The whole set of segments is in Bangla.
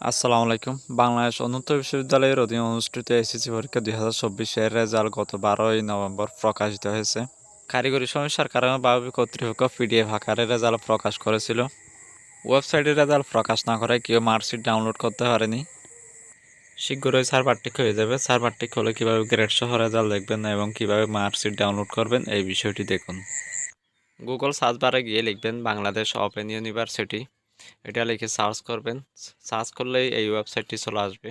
আসসালামু আলাইকুম। বাংলাদেশ অনন্ত বিশ্ববিদ্যালয়ের অধীনে অনুষ্ঠিত এসএসসি পরীক্ষা দুই হাজার চব্বিশের রেজাল্ট গত বারোই নভেম্বর প্রকাশিত হয়েছে। কারিগরি সমস্যার কারণে বাবু কর্তৃপক্ষ পিডিএফ আকারে রেজাল্ট প্রকাশ করেছিল। ওয়েবসাইটে রেজাল্ট প্রকাশ না করায় কেউ মার্কশিট ডাউনলোড করতে পারেনি। শীঘ্রই সার্ভারটি হয়ে যাবে। সার্ভারটি হলে কীভাবে গ্রেড সহ রেজাল্ট দেখবেন এবং কীভাবে মার্কশিট ডাউনলোড করবেন, এই বিষয়টি দেখুন। গুগল সার্চ বারে গিয়ে লিখবেন, বাংলাদেশ ওপেন ইউনিভার্সিটি। এটা লিখে সার্চ করবেন। সার্চ করলেই এই ওয়েবসাইটটি চলে আসবে।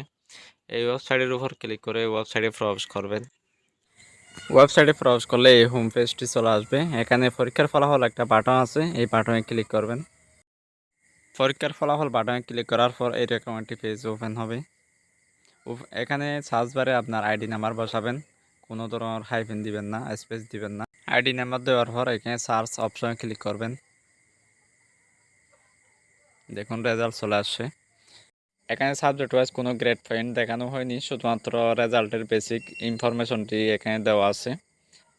এই ওয়েবসাইটের উপর ক্লিক করে ওয়েবসাইটে প্রবেশ করবেন। ওয়েবসাইটে প্রবেশ করলে এই হোম পেজটি চলে আসবে। এখানে পরীক্ষার ফলাফল একটা বাটন আছে, এই বাটনে ক্লিক করবেন। পরীক্ষার ফলাফল বাটনে ক্লিক করার পর এইরকম একটি পেজ ওপেন হবে। এখানে সার্চ বারে আপনার আইডি নাম্বার বসাবেন। কোনো ধরনের হাইফেন দিবেন না স্পেস দিবেন না। আইডি নাম্বার দেওয়ার পর এখানে সার্চ অপশনে ক্লিক করবেন। দেখুন রেজাল্ট চলে আসছে। এখানে সাবজেক্ট ওয়াইজ কোনো গ্রেড পয়েন্ট দেখানো হয়নি, শুধুমাত্র রেজাল্টের বেসিক ইনফরমেশনটি এখানে দেওয়া আছে।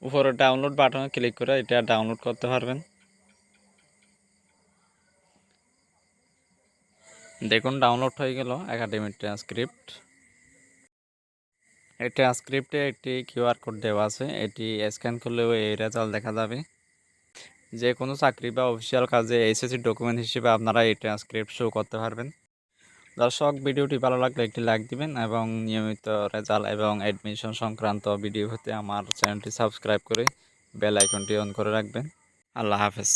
উপরে ডাউনলোড বাটনে ক্লিক করে এটা ডাউনলোড করতে পারবেন। দেখুন ডাউনলোড হয়ে গেল একাডেমিক ট্রান্সক্রিপ্ট এই ট্রান্সক্রিপ্টে একটি কিউআর কোড দেওয়া আছে, এটি স্ক্যান করলেও এই রেজাল্ট দেখা যাবে। যে কোনো চাকরি বা অফিসিয়াল কাজে এসএসসি ডকুমেন্ট হিসেবে আপনারা এই ট্রান্সক্রিপ্ট শো করতে পারবেন। দর্শক, ভিডিওটি ভালো লাগলে একটি লাইক দিবেন এবং নিয়মিত রেজাল্ট এবং অ্যাডমিশন সংক্রান্ত ভিডিও হতে আমার চ্যানেলটি সাবস্ক্রাইব করে বেল আইকনটি অন করে রাখবেন। আল্লাহ হাফেজ।